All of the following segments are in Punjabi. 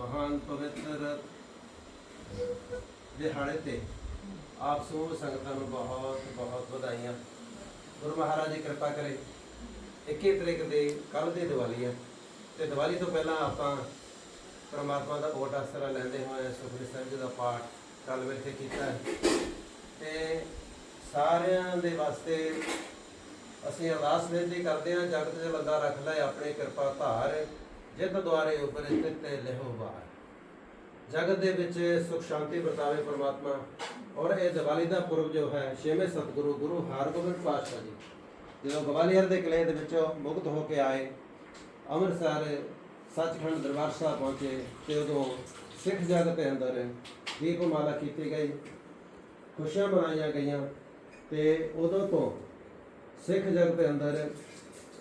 ਮਹਾਨ ਪਵਿੱਤਰ ਦਿਹਾੜੇ ਤੇ ਆਪ ਸਮੂਹ ਸੰਗਤਾਂ ਨੂੰ ਬਹੁਤ ਬਹੁਤ ਵਧਾਈਆਂ। ਗੁਰੂ ਮਹਾਰਾਜ ਦੀ ਕਿਰਪਾ ਕਰੇ। 21 ਤਰੀਕ ਦੇ ਕੱਲ ਦੀ ਦੀਵਾਲੀ ਹੈ ਤੇ ਦੀਵਾਲੀ ਤੋਂ ਪਹਿਲਾਂ ਆਪਾਂ ਪਰਮਾਤਮਾ ਦਾ ਓਟ ਆਸਰਾ ਲੈਂਦੇ ਹੋਏ ਸੁਖਮਨੀ ਸਾਹਿਬ ਜੀ ਦਾ ਪਾਠ ਕੱਲ ਮਿਲ ਕੀਤਾ ਹੈ। ਤੇ ਸਾਰਿਆਂ ਦੇ ਵਾਸਤੇ ਅਸੀਂ ਅਰਦਾਸ ਬੇਨਤੀ ਕਰਦੇ ਹਾਂ, ਜਗਤ ਦੇ ਲੱਗਾ ਰੱਖ ਲੈ, ਆਪਣੇ ਕਿਰਪਾ ਧਾਰ। ਜਿਤ ਦੁਆਰੇ ਉਪਰ ਸਥਿਤ ਲਿਹੋ ਬਾਰ ਜਗਤ ਦੇ ਵਿੱਚ ਸੁਖ ਸ਼ਾਂਤੀ ਵਰਤਾਵੇ ਪਰਮਾਤਮਾ, ਔਰ ਇਹ ਦੀਵਾਲੀ ਦਾ ਪੁਰਬ ਜੋ ਹੈ, ਛੇਵੇਂ ਸਤਿਗੁਰੂ ਗੁਰੂ ਹਰਗੋਬਿੰਦ ਪਾਤਸ਼ਾਹ ਜੀ। ਜਦੋਂ ਗਵਾਲੀਅਰ ਦੇ ਕਿਲੇ ਦੇ ਵਿੱਚੋਂ ਮੁਕਤ ਹੋ ਕੇ ਆਏ, ਅੰਮ੍ਰਿਤਸਰ ਸੱਚਖੰਡ ਦਰਬਾਰ ਸਾਹਿਬ ਪਹੁੰਚੇ ਤੇ ਉਦੋਂ ਸਿੱਖ ਜਗਤ ਦੇ ਅੰਦਰ ਦੀਪਮਾਲਾ ਕੀਤੀ ਗਈ। ਖੁਸ਼ੀਆਂ ਮਨਾਈਆਂ ਗਈਆਂ ਤੇ ਉਦੋਂ ਤੋਂ ਸਿੱਖ ਜਗਤ ਦੇ ਅੰਦਰ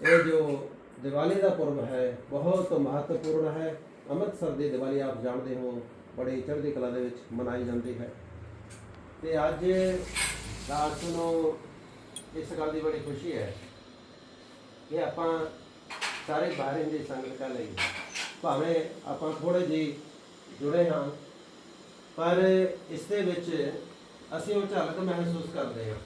ਇਹ ਜੋ ਦੀਵਾਲੀ ਦਾ ਪੁਰਬ ਹੈ ਬਹੁਤ ਮਹੱਤਵਪੂਰਨ ਹੈ ਅੰਮ੍ਰਿਤਸਰ ਦੀ ਦੀਵਾਲੀ ਆਪ ਜਾਣਦੇ ਹੋ ਬੜੀ ਚੜ੍ਹਦੀ ਕਲਾ ਦੇ ਵਿੱਚ ਮਨਾਈ ਜਾਂਦੀ ਹੈ ਤੇ ਅੱਜ ਰਾਤ ਨੂੰ ਇਸ ਗੱਲ ਦੀ ਬੜੀ ਖੁਸ਼ੀ ਹੈ ਕਿ ਆਪਾਂ ਸਾਰੇ ਬਾਹਰ ਦੀ ਸੰਗਤ ਲਈ ਭਾਵੇਂ ਆਪਾਂ ਥੋੜੇ ਜੀ ਜੁੜੇ ਹਾਂ ਪਰ ਇਸ ਦੇ ਵਿੱਚ ਅਸੀਂ ਉਹ ਝਲਕ ਮਹਿਸੂਸ ਕਰਦੇ ਹਾਂ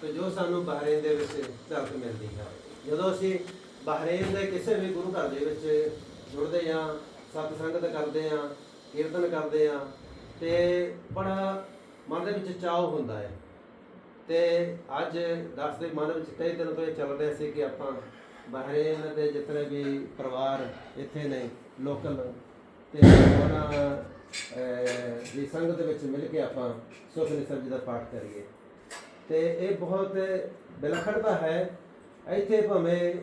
ਤੇ ਜੋ ਸਾਨੂੰ ਬਹਰੇਨ ਦੇ ਵਿੱਚ ਝਲਕ ਮਿਲਦੀ ਹੈ ਜਦੋਂ ਅਸੀਂ ਬਹਰੇਨ ਦੇ ਕਿਸੇ ਵੀ ਗੁਰੂ ਘਰ ਦੇ ਵਿੱਚ ਜੁੜਦੇ ਹਾਂ ਸਤ ਸੰਗਤ ਕਰਦੇ ਹਾਂ ਕੀਰਤਨ ਕਰਦੇ ਹਾਂ ਤੇ ਬੜਾ ਮਨ ਦੇ ਵਿੱਚ ਚਾਅ ਹੁੰਦਾ ਹੈ। ਤੇ ਅੱਜ ਦਸ ਦੇ ਮਨ ਵਿੱਚ ਕਈ ਦਿਨ ਤੋਂ ਇਹ ਚੱਲ ਰਿਹਾ ਸੀ ਕਿ ਆਪਾਂ ਬਹਰੇਨ ਦੇ ਜਿਤਨੇ ਵੀ ਪਰਿਵਾਰ ਇੱਥੇ ਨੇ ਲੋਕਲ, ਤੇ ਉਹਨਾਂ ਦੀ ਸੰਗਤ ਵਿੱਚ ਮਿਲ ਕੇ ਆਪਾਂ ਸੁਖਨੀ ਸਾਹਿਬ ਜੀ ਦਾ ਪਾਠ ਕਰੀਏ। ਤੇ ਇਹ ਬਹੁਤ ਵਿਲੱਖਣਤਾ ਹੈ। ਇੱਥੇ ਭਾਵੇਂ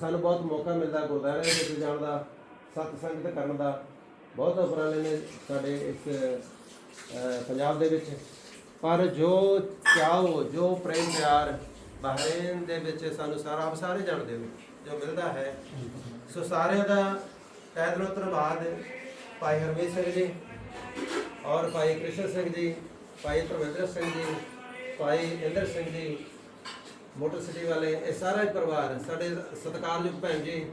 ਸਾਨੂੰ ਬਹੁਤ ਮੌਕਾ ਮਿਲਦਾ ਗੁਰਦੁਆਰੇ ਵਿੱਚ ਜਾਣ ਦਾ, ਸਤ ਸੰਗਤ ਕਰਨ ਦਾ। ਬਹੁਤ ਉਪਰਾਲੇ ਨੇ ਸਾਡੇ ਇਸ ਪੰਜਾਬ ਦੇ ਵਿੱਚ। ਪਰ ਜੋ ਚਾਹੋ ਜੋ ਪ੍ਰੇਮ ਪਿਆਰ, ਬਹਰੇਨ ਦੇ ਵਿੱਚ ਸਾਨੂੰ ਸਾਰਾ ਆਪ ਸਾਰੇ ਜਾਣਦੇ ਹੋ ਜੋ ਮਿਲਦਾ ਹੈ। ਸੋ ਸਾਰਿਆਂ ਦਾ ਤਹਿ ਦਿਲੋਂ ਧੰਨਵਾਦ ਭਾਈ ਹਰਮੀਤ ਸਿੰਘ ਜੀ ਔਰ ਭਾਈ ਕ੍ਰਿਸ਼ਨ ਸਿੰਘ ਜੀ, ਭਾਈ ਧਰਮਿੰਦਰ ਸਿੰਘ ਜੀ, ਭਾਈ ਇੰਦਰ ਸਿੰਘ ਜੀ ਮੋਟਰ ਸਿਟੀ ਵਾਲੇ, ਇਹ ਸਾਰਾ ਹੀ ਪਰਿਵਾਰ ਸਾਡੇ ਸਤਿਕਾਰਯੋਗ ਭੈਣ ਜੀ,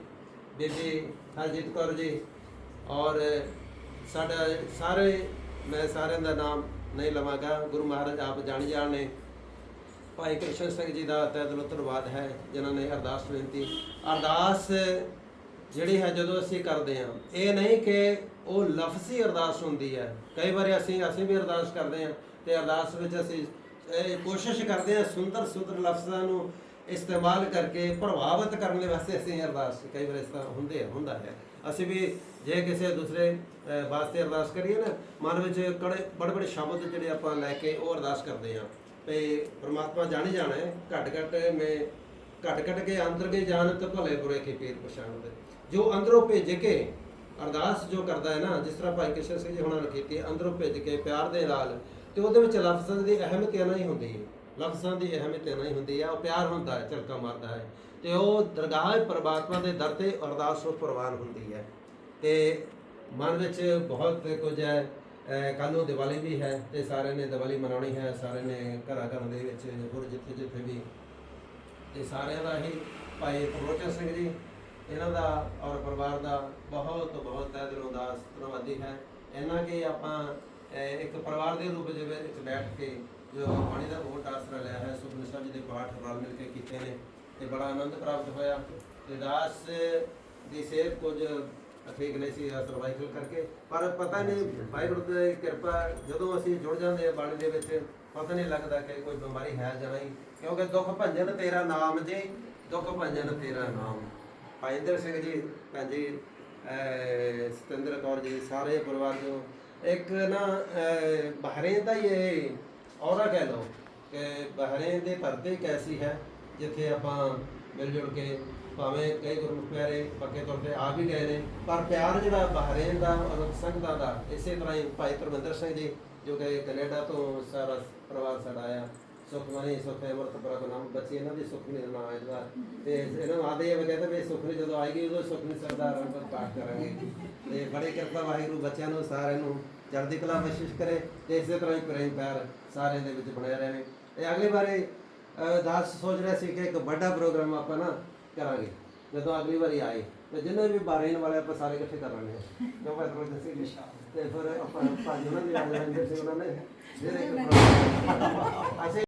ਬੀਬੀ ਹਰਜੀਤ ਕੌਰ ਜੀ ਔਰ ਸਾਡਾ ਸਾਰੇ, ਮੈਂ ਸਾਰਿਆਂ ਦਾ ਨਾਮ ਨਹੀਂ ਲਵਾਂਗਾ। ਗੁਰੂ ਮਹਾਰਾਜ ਆਪ ਜਾਣੀ ਜਾਣ ਨੇ। ਭਾਈ ਕ੍ਰਿਸ਼ਨ ਸਿੰਘ ਜੀ ਦਾ ਤਹਿ ਦਿਲੋਂ ਧੰਨਵਾਦ ਹੈ, ਜਿਨ੍ਹਾਂ ਨੇ ਅਰਦਾਸ ਬੇਨਤੀ। ਅਰਦਾਸ ਜਿਹੜੀ ਹੈ, ਜਦੋਂ ਅਸੀਂ ਕਰਦੇ ਹਾਂ, ਇਹ ਨਹੀਂ ਕਿ ਉਹ ਲਫ਼ਜ਼ੀ ਅਰਦਾਸ ਹੁੰਦੀ ਹੈ। ਕਈ ਵਾਰੀ ਅਸੀਂ ਅਸੀਂ ਵੀ ਅਰਦਾਸ ਕਰਦੇ ਹਾਂ ਤੇ ਅਰਦਾਸ ਵਿੱਚ ਅਸੀਂ ਕੋਸ਼ਿਸ਼ ਕਰਦੇ ਹਾਂ ਸੁੰਦਰ ਸੁੰਦਰ ਲਫ਼ਜ਼ਾਂ ਨੂੰ ਇਸਤੇਮਾਲ ਕਰਕੇ ਪ੍ਰਭਾਵਿਤ ਕਰਨ ਦੇ ਵਾਸਤੇ ਅਸੀਂ ਅਰਦਾਸ, ਕਈ ਵਾਰ ਇਸ ਤਰ੍ਹਾਂ ਹੁੰਦੇ ਹੁੰਦਾ ਹੈ। ਅਸੀਂ ਵੀ ਜੇ ਕਿਸੇ ਦੂਸਰੇ ਵਾਸਤੇ ਅਰਦਾਸ ਕਰੀਏ ਨਾ, ਮਨ ਵਿੱਚ ਕੜੇ, ਬੜੇ ਬੜੇ ਸ਼ਬਦ ਜਿਹੜੇ ਆਪਾਂ ਲੈ ਕੇ ਉਹ ਅਰਦਾਸ ਕਰਦੇ ਹਾਂ। ਤੇ ਪ੍ਰਮਾਤਮਾ ਜਾਣੀ ਜਾਣਾ ਹੈ, ਘਟ ਘਟ ਮੈਂ, ਘਟ ਘਟ ਕੇ ਅੰਦਰ ਕੇ ਜਾਣਤ ਭਲੇ ਬੁਰੇ ਕੀ ਪੀਰ ਪਛਾਣਦੇ ਜੋ ਅੰਦਰੋਂ ਭੇਜ ਕੇ ਅਰਦਾਸ ਜੋ ਕਰਦਾ ਹੈ ਨਾ, ਜਿਸ ਤਰ੍ਹਾਂ ਭਾਈ ਕ੍ਰਿਸ਼ਨ ਸਿੰਘ ਜੀ ਹੁਣਾਂ ਨੇ ਕੀਤੀ ਅੰਦਰੋਂ ਭੇਜ ਕੇ ਪਿਆਰ ਦੇ ਨਾਲ ਤੇ ਉਹਦੇ ਵਿੱਚ ਲਫ਼ਜ਼ਾਂ ਦੀ ਅਹਿਮੀਅਤ ਨਹੀਂ ਹੁੰਦੀ ਹੈ। ਲਫ਼ਜ਼ਾਂ ਦੀ ਅਹਿਮੀਅਤ ਨਹੀਂ ਹੁੰਦੀ ਹੈ। ਉਹ ਪਿਆਰ ਹੁੰਦਾ ਹੈ ਝਲਕਾ ਮਾਰਦਾ ਹੈ। ਤੇ ਉਹ ਦਰਗਾਹ ਪਰਮਾਤਮਾ ਦੇ ਦਰ ਤੇ ਅਰਦਾਸ ਉਹ ਪ੍ਰਵਾਨ ਹੁੰਦੀ ਹੈ। ਤੇ ਮਨ ਵਿੱਚ ਬਹੁਤ ਕੁਝ ਹੈ। ਕੱਲ ਨੂੰ ਦੀਵਾਲੀ ਵੀ ਹੈ ਤੇ ਸਾਰਿਆਂ ਨੇ ਦੀਵਾਲੀ ਮਨਾਉਣੀ ਹੈ। ਸਾਰਿਆਂ ਨੇ ਘਰਾਂ ਘਰਾਂ ਦੇ ਵਿੱਚ ਹੋਰ ਜਿੱਥੇ ਜਿੱਥੇ ਵੀ। ਤੇ ਸਾਰਿਆਂ ਦਾ ਹੀ ਭਾਈ ਪ੍ਰਮੋਚਨ ਸਿੰਘ ਜੀ, ਇਹਨਾਂ ਦਾ ਔਰ ਪਰਿਵਾਰ ਦਾ ਬਹੁਤ ਬਹੁਤ ਤਹਿ ਦਿਲੋਂ ਦਾ ਧੰਨਵਾਦੀ ਹੈ। ਇਹਨਾਂ ਕਿ ਆਪਾਂ ਇੱਕ ਪਰਿਵਾਰ ਦੇ ਰੂਪ ਦੇ ਵਿੱਚ ਬੈਠ ਕੇ ਜੋ ਬਾਣੀ ਦਾ ਵੋਟ ਆਸਰਾ ਲਿਆ ਹੈ ਸੁਖਮਨੀ ਸਾਹਿਬ ਜੀ ਦੇ ਪਾਠ ਰਲ ਮਿਲ ਕੇ ਕੀਤੇ ਨੇ ਤੇ ਬੜਾ ਆਨੰਦ ਪ੍ਰਾਪਤ ਹੋਇਆ। ਤੇ ਦਾਸ ਦੀ ਸਿਹਤ ਕੁਝ ਠੀਕ ਨਹੀਂ ਸੀ ਸਰਵਾਈਕਲ ਕਰਕੇ। ਪਰ ਪਤਾ ਨਹੀਂ, ਵਾਹਿਗੁਰੂ ਦੀ ਕਿਰਪਾ ਜਦੋਂ ਅਸੀਂ ਜੁੜ ਜਾਂਦੇ ਆ ਬਾਣੀ ਦੇ ਵਿੱਚ, ਪਤਾ ਨਹੀਂ ਲੱਗਦਾ ਕਿ ਕੋਈ ਬਿਮਾਰੀ ਹੈ ਜਾਂ ਨਹੀਂ। ਕਿਉਂਕਿ ਦੁੱਖ ਭੰਜਨ ਤੇਰਾ ਨਾਮ ਜੀ, ਦੁੱਖ ਭੰਜਨ ਤੇਰਾ ਨਾਮ। ਭਾਈ ਇੰਦਰ ਸਿੰਘ ਜੀ, ਭੈਣ ਜੀ ਸਤਿੰਦਰ ਕੌਰ ਜੀ, ਸਾਰੇ ਪਰਿਵਾਰ ਜੋ ਇੱਕ ਨਾ, ਅਹ, ਬਹਰੇਨ ਦਾ ਹੀ ਇਹ ਔਰਾ ਕਹਿ ਲਓ ਕਿ ਬਹਰੇਨ ਦੇ ਧਰਤੀ ਕੈਸੀ ਹੈ, ਜਿੱਥੇ ਆਪਾਂ ਮਿਲ ਜੁਲ ਕੇ ਭਾਵੇਂ ਕਈ ਗੁਰਮੁਖ ਪਿਆਰੇ ਪੱਕੇ ਤੌਰ ਤੇ ਆ ਵੀ ਗਏ ਨੇ, ਪਰ ਪਿਆਰ ਜਿਹੜਾ ਬਹਰੇਨ ਦਾ ਔਰ ਸੰਗਤਾਂ ਦਾ, ਇਸੇ ਤਰ੍ਹਾਂ ਹੀ ਭਾਈ ਧਰਮਿੰਦਰ ਸਿੰਘ ਜੀ, ਜੋ ਕਿ ਕੈਨੇਡਾ ਤੋਂ ਸਾਰਾ ਪਰਿਵਾਰ ਸਾਡਾ ਆਇਆ ਸੁਖਮਨੀ ਸੁਖੇ ਅਮਰਤ ਪ੍ਰਭ ਨਾਮ ਬੱਚੀ ਇਹਨਾਂ ਦੀ ਸੁਖਮਨੀ ਦਾ ਨਾਮ ਹੈ ਜਿਹੜਾ ਤੇ ਇਹਨਾਂ ਨੂੰ ਆਦੇ ਇਹ ਕਹਿੰਦੇ ਵੀ ਸੁਖਮਨੀ ਜਦੋਂ ਆਏਗੀ ਉਦੋਂ ਸੁਖਮਨੀ ਸਰਦਾਰ ਅੰਗਤ ਪਾਠ ਕਰਾਂਗੇ। ਤੇ ਬੜੀ ਕਿਰਪਾ ਵਾਹਿਗੁਰੂ ਬੱਚਿਆਂ ਨੂੰ ਸਾਰਿਆਂ ਨੂੰ ਚੜ੍ਹਦੀ ਕਲਾ ਬਖਸ਼ਿਸ਼ ਕਰੇ ਤੇ ਇਸੇ ਤਰ੍ਹਾਂ ਹੀ ਪ੍ਰੇਮ ਪਿਆਰ ਸਾਰਿਆਂ ਦੇ ਵਿੱਚ ਬਣਿਆ ਰਹੇ। ਤੇ ਅਗਲੀ ਅਹ, ਦਾਸ ਸੋਚ ਰਿਹਾ ਸੀ ਕਿ ਇੱਕ ਵੱਡਾ ਪ੍ਰੋਗਰਾਮ ਆਪਾਂ ਨਾ ਕਰਾਂਗੇ ਜਦੋਂ ਅਗਲੀ ਵਾਰੀ ਆਏ। ਤੇ ਜਿੰਨੇ ਵੀ ਬਾਰੇਨ ਵਾਲੇ ਆਪਾਂ ਸਾਰੇ ਇਕੱਠੇ ਕਰ ਲੈਣੇ ਆ ਜੋ ਮੈਂ ਤੁਹਾਨੂੰ ਦੱਸੀ ਤੇ ਫਿਰ ਆਪਾਂ ਭਾਜੀ ਉਹਨਾਂ ਦੇ ਨਾਲ ਸੀ ਉਹਨਾਂ ਨੇ ਜਿਹੜੇ ਕਿ